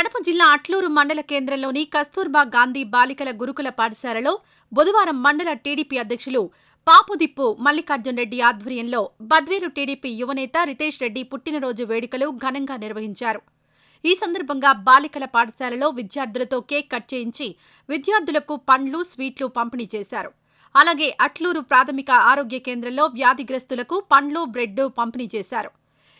కడప జిల్లా అట్లూరు మండల కేంద్రంలోని కస్తూర్బా గాంధీ బాలికల గురుకుల పాఠశాలలో బుధవారం మండల టీడీపీ అధ్యక్షులు పాపుదిప్పు మల్లికార్జున్ రెడ్డి ఆధ్వర్యంలో బద్వేలు టీడీపీ యువనేత రితేష్ రెడ్డి పుట్టినరోజు వేడుకలు ఘనంగా నిర్వహించారు. ఈ సందర్భంగా బాలికల పాఠశాలలో విద్యార్థులతో కేక్ కట్ చేయించి విద్యార్థులకు పండ్లు స్వీట్లు పంపిణీ చేశారు. అలాగే అట్లూరు ప్రాథమిక ఆరోగ్య కేంద్రంలో వ్యాధిగ్రస్తులకు పండ్లు బ్రెడ్ పంపిణీ చేశారు.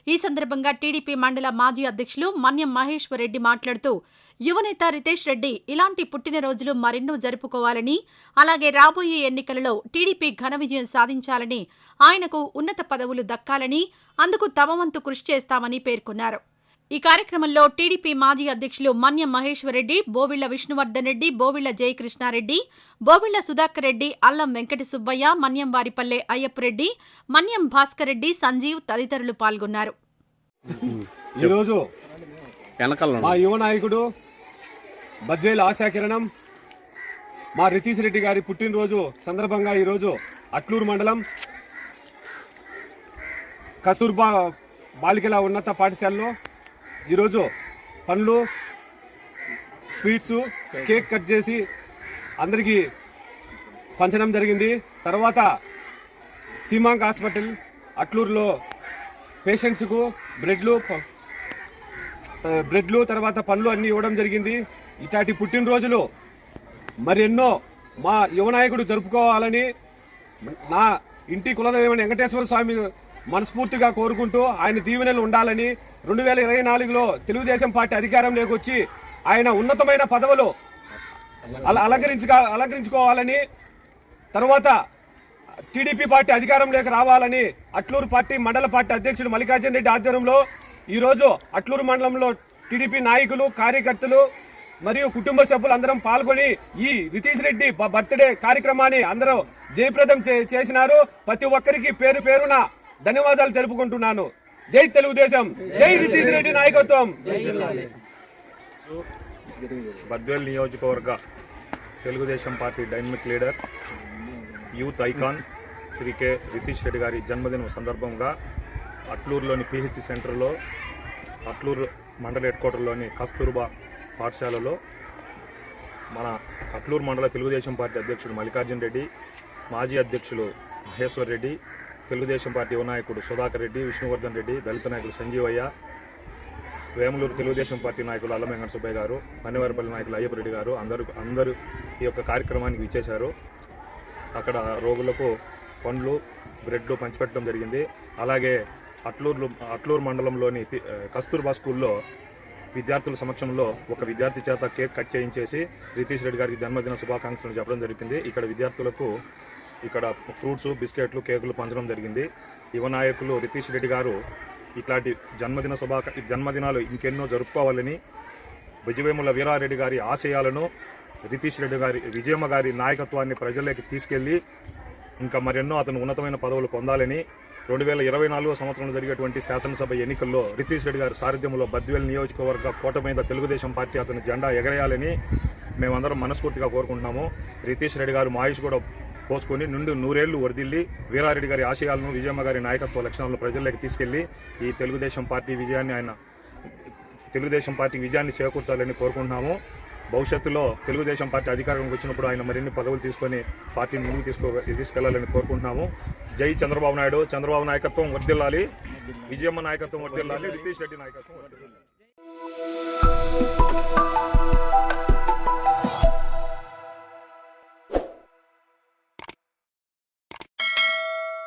ఈ సందర్భంగా టీడీపీ మండల మాజీ అధ్యక్షులు మన్యం మహేశ్వర్ రెడ్డి మాట్లాడుతూ యువనేత రితేష్ రెడ్డి ఇలాంటి పుట్టినరోజులు మరెన్నో జరుపుకోవాలని అలాగే రాబోయే ఎన్నికలలో టీడీపీ ఘన విజయం సాధించాలని ఆయనకు ఉన్నత పదవులు దక్కాలని అందుకు తమ వంతు కృషి చేస్తామని పేర్కొన్నారు. ఈ కార్యక్రమంలో టీడీపీ మాజీ అధ్యక్షులు మన్యం మహేశ్వర్ రెడ్డి బోవిళ్ళ విష్ణువర్ధన్ రెడ్డి బోవిళ్ళ జయకృష్ణారెడ్డి బోవిళ్ళ సుధాకర్ రెడ్డి అల్లం వెంకట సుబ్బయ్య మన్యం వారిపల్లె అయ్యప్పరెడ్డి మన్యం భాస్కర్ రెడ్డి సంజీవ్ తదితరులు పాల్గొన్నారు. ఈరోజు వెనకాల మా యువ నాయకుడు ఆశాకిరణం మా రితీష్ రెడ్డి గారి పుట్టినరోజు సందర్భంగా ఈరోజు అట్లూరు మండలం కస్తూర్బా బాలికల ఉన్నత పాఠశాలలో ఈరోజు పండ్లు స్వీట్స్ కేక్ కట్ చేసి అందరికీ పంచడం జరిగింది. తర్వాత సీమాంక్ హాస్పిటల్ అట్లూరులో పేషెంట్స్కు బ్రెడ్లు బ్రెడ్లు తర్వాత పండ్లు అన్నీ ఇవ్వడం జరిగింది. ఇట్లాంటి పుట్టినరోజులు మరెన్నో మా యువనాయకుడు జరుపుకోవాలని నా ఇంటి కులదైవమైన వెంకటేశ్వర స్వామి మనస్ఫూర్తిగా కోరుకుంటూ ఆయన దీవెనలు ఉండాలని రెండు వేల ఇరవై నాలుగులో తెలుగుదేశం పార్టీ అధికారంలోకి వచ్చి ఆయన ఉన్నతమైన పదవులు అల అలంకరించుకోవాలని తర్వాత టీడీపీ పార్టీ అధికారంలోకి రావాలని అట్లూరు పార్టీ మండల పార్టీ అధ్యక్షుడు మల్లికార్జున రెడ్డి ఆధ్వర్యంలో ఈరోజు అట్లూరు మండలంలో టీడీపీ నాయకులు కార్యకర్తలు మరియు కుటుంబ సభ్యులు అందరం పాల్గొని ఈ రితీష్ రెడ్డి బర్త్డే కార్యక్రమాన్ని అందరూ జయప్రదం చే- చేసినారు. ప్రతి ఒక్కరికి పేరు పేరున ధన్యవాదాలు తెలుపుకుంటున్నాను. జై తెలుగుదేశం. జై రితీష్ రెడ్డి నాయకత్వం. బద్వేల్ నియోజకవర్గ Telugu Desam party dynamic leader youth icon Shri K Ritish Reddy గారి జన్మదినం సందర్భంగా అట్లూరులోని పిహెచ్ సెంటర్లో అట్లూరు మండల హెడ్ క్వార్టర్లోని కస్తూర్బా పాఠశాలలో మన అట్లూరు మండల తెలుగుదేశం పార్టీ అధ్యక్షుడు మల్లికార్జున్ రెడ్డి మాజీ అధ్యక్షులు మహేశ్వర్ రెడ్డి తెలుగుదేశం పార్టీ నాయకుడు సుధాకర్ రెడ్డి విష్ణువర్ధన్ రెడ్డి దళిత నాయకుడు సంజీవయ్య వేములూరు తెలుగుదేశం పార్టీ నాయకులు అల్లం వెంకట సుబ్బయ్య గారు పన్నివారిపల్లి నాయకులు అయ్యప్పరెడ్డి గారు అందరూ అందరూ ఈ యొక్క కార్యక్రమానికి విచ్చేశారు. అక్కడ రోగులకు పండ్లు బ్రెడ్లు పంచిపెట్టడం జరిగింది. అలాగే అట్లూరు అట్లూరు మండలంలోని కస్తూర్బా స్కూల్లో విద్యార్థుల సమక్షంలో ఒక విద్యార్థి చేత కేక్ కట్ చేయించేసి రితీష్ రెడ్డి గారికి జన్మదిన శుభాకాంక్షలు చెప్పడం జరిగింది. ఇక్కడ విద్యార్థులకు ఇక్కడ ఫ్రూట్స్ బిస్కెట్లు కేకులు పంచడం జరిగింది. యువ నాయకులు రితీష్ రెడ్డి గారు ఇట్లాంటి జన్మదిన శుభాక జన్మదినాలు ఇంకెన్నో జరుపుకోవాలని విజయవేముల వీరారెడ్డి గారి ఆశయాలను రితీష్ రెడ్డి గారి విజయమ్మ గారి నాయకత్వాన్ని ప్రజల్లోకి తీసుకెళ్ళి ఇంకా మరెన్నో అతను ఉన్నతమైన పదవులు పొందాలని రెండు వేల ఇరవై నాలుగో సంవత్సరంలో జరిగేటువంటి శాసనసభ ఎన్నికల్లో రితీష్ రెడ్డి గారి సారథ్యంలో బద్వేల్ నియోజకవర్గ కోట మీద తెలుగుదేశం పార్టీ అతని జెండా ఎగరేయాలని మేమందరం మనస్ఫూర్తిగా కోరుకుంటున్నాము. రితీష్ రెడ్డి గారు మా ఆయుష్ కూడా పోసుకొని నుండి నూరేళ్ళు వరదిల్లి వీరారెడ్డి గారి ఆశయాలను విజయమ్మ గారి నాయకత్వ లక్షణాలను ప్రజల్లోకి తీసుకెళ్ళి ఈ తెలుగుదేశం పార్టీ విజయాన్ని ఆయన తెలుగుదేశం పార్టీ విజయాన్ని చేకూర్చాలని కోరుకుంటున్నాము. భవిష్యత్తులో తెలుగుదేశం పార్టీ అధికారంలోకి వచ్చినప్పుడు ఆయన మరిన్ని పదవులు తీసుకొని పార్టీని ముందుకు తీసుకో తీసుకెళ్ళాలని కోరుకుంటున్నాము. జై చంద్రబాబు నాయుడు. చంద్రబాబు నాయకత్వం వర్దిల్లాలి విజయమ్మ నాయకత్వం వర్దిల్లాలి రితీష్ రెడ్డి నాయకత్వం వర్దిల్లాలి